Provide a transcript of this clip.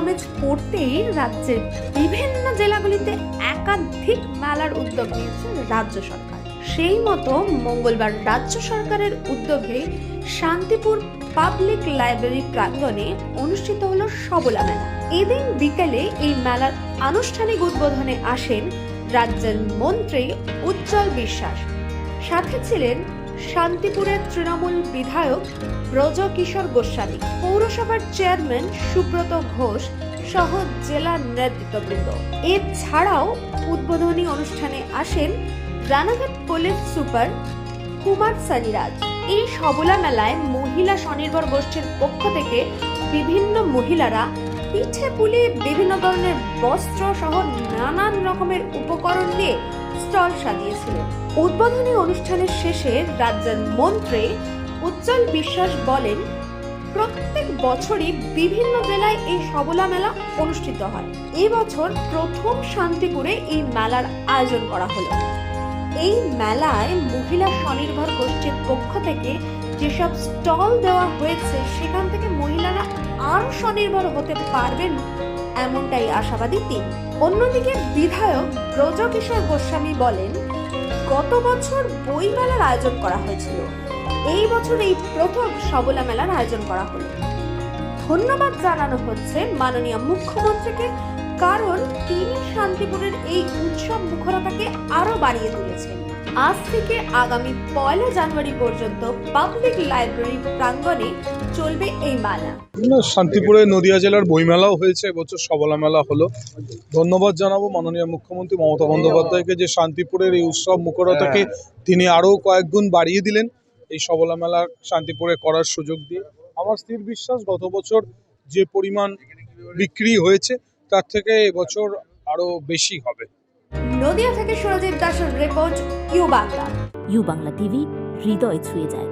আমেজ পড়তেই রাজ্যের বিভিন্ন জেলাগুলিতে একাধিক মেলার উদ্যোগ নিয়েছে রাজ্য সরকার। সেই মতো মঙ্গলবার রাজ্য সরকারের উদ্যোগে শান্তিপুর পাবলিক লাইব্রেরি প্রাঙ্গণে অনুষ্ঠিত হলো সবলা মেলা। এদিন বিকেলে এই মেলার আনুষ্ঠানিক উদ্বোধনে আসেন রাজ্যের মন্ত্রী উজ্জ্বল বিশ্বাস। সাথে ছিলেন শান্তিপুরের তৃণমূল বিধায়ক ব্রজকিশোর গোস্বামী। পৌরসভার চেয়ারম্যান সুব্রত ঘোষ সহ জেলার নেতৃত্ববৃন্দ। এছাড়াও উদ্বোধনী অনুষ্ঠানে আসেন রানাঘাট পুলিশ সুপার কুমার সানিরাজ। এই সবলা মেলায় মহিলা স্বনির্ভর গোষ্ঠীর পক্ষ থেকে বিভিন্ন মহিলারা পিঠে পুলি বিভিন্ন ধরনের বস্ত্র সহ নানান রকমের উপকরণ দিয়ে স্টল সাজিয়েছিলেন উদ্বোধনী অনুষ্ঠানের শেষে রাজ্যের মন্ত্রী উজ্জ্বল বিশ্বাস বলেন, প্রত্যেক বছরই বিভিন্ন জেলায় এই সবলা মেলা অনুষ্ঠিত হয়। এবছর প্রথম শান্তিপুরে এই মেলার আয়োজন করা হলো। এই মেলায় মহিলা স্বনির্ভর গোষ্ঠীর পক্ষ থেকে যেসব স্টল দেওয়া হয়েছে, সেখান থেকে মহিলারা আরও স্বনির্ভর হতে পারবেন এমনটাই আশাবাদী তিনি। অন্যদিকে বিধায়ক ব্রজকিশোর গোস্বামী বলেন, গত বছর বই মেলার আয়োজন করা হয়েছিল। এই বছর এই প্রথম সবলা মেলার আয়োজন করা হলো। ধন্যবাদ জানানো হচ্ছে মাননীয় মুখ্যমন্ত্রীকে কারণ তিনি শান্তিপুরের এই উৎসব মুখরতাকে আরও বাড়িয়ে তুলেছেন। আজ থেকে আগামী পয়লা জানুয়ারি পর্যন্ত পাবলিক লাইব্রেরি প্রাঙ্গণে চলবে এই মেলা। শান্তিপুরে নদিয়া জেলার বইমেলাও হয়েছে এবছর সবলা মেলা হলো। ধন্যবাদ জানাব মাননীয় মুখ্যমন্ত্রী মমতা বন্দ্যোপাধ্যায়কে যে শান্তিপুরের এই উৎসব মুখরতাকে তিনি আরও কয়েক গুণ বাড়িয়ে দিলেন এই সবলা মেলা শান্তিপুরে করার সুযোগ দিয়ে। আমার স্থির বিশ্বাস গত বছর যে পরিমাণ বিক্রি হয়েছে তার থেকে এবছর আরও বেশি হবে। নদিয়া থেকে সুরজিৎ দাসের record U Bangla. U Bangla TV হৃদয় ছুঁয়ে যায়।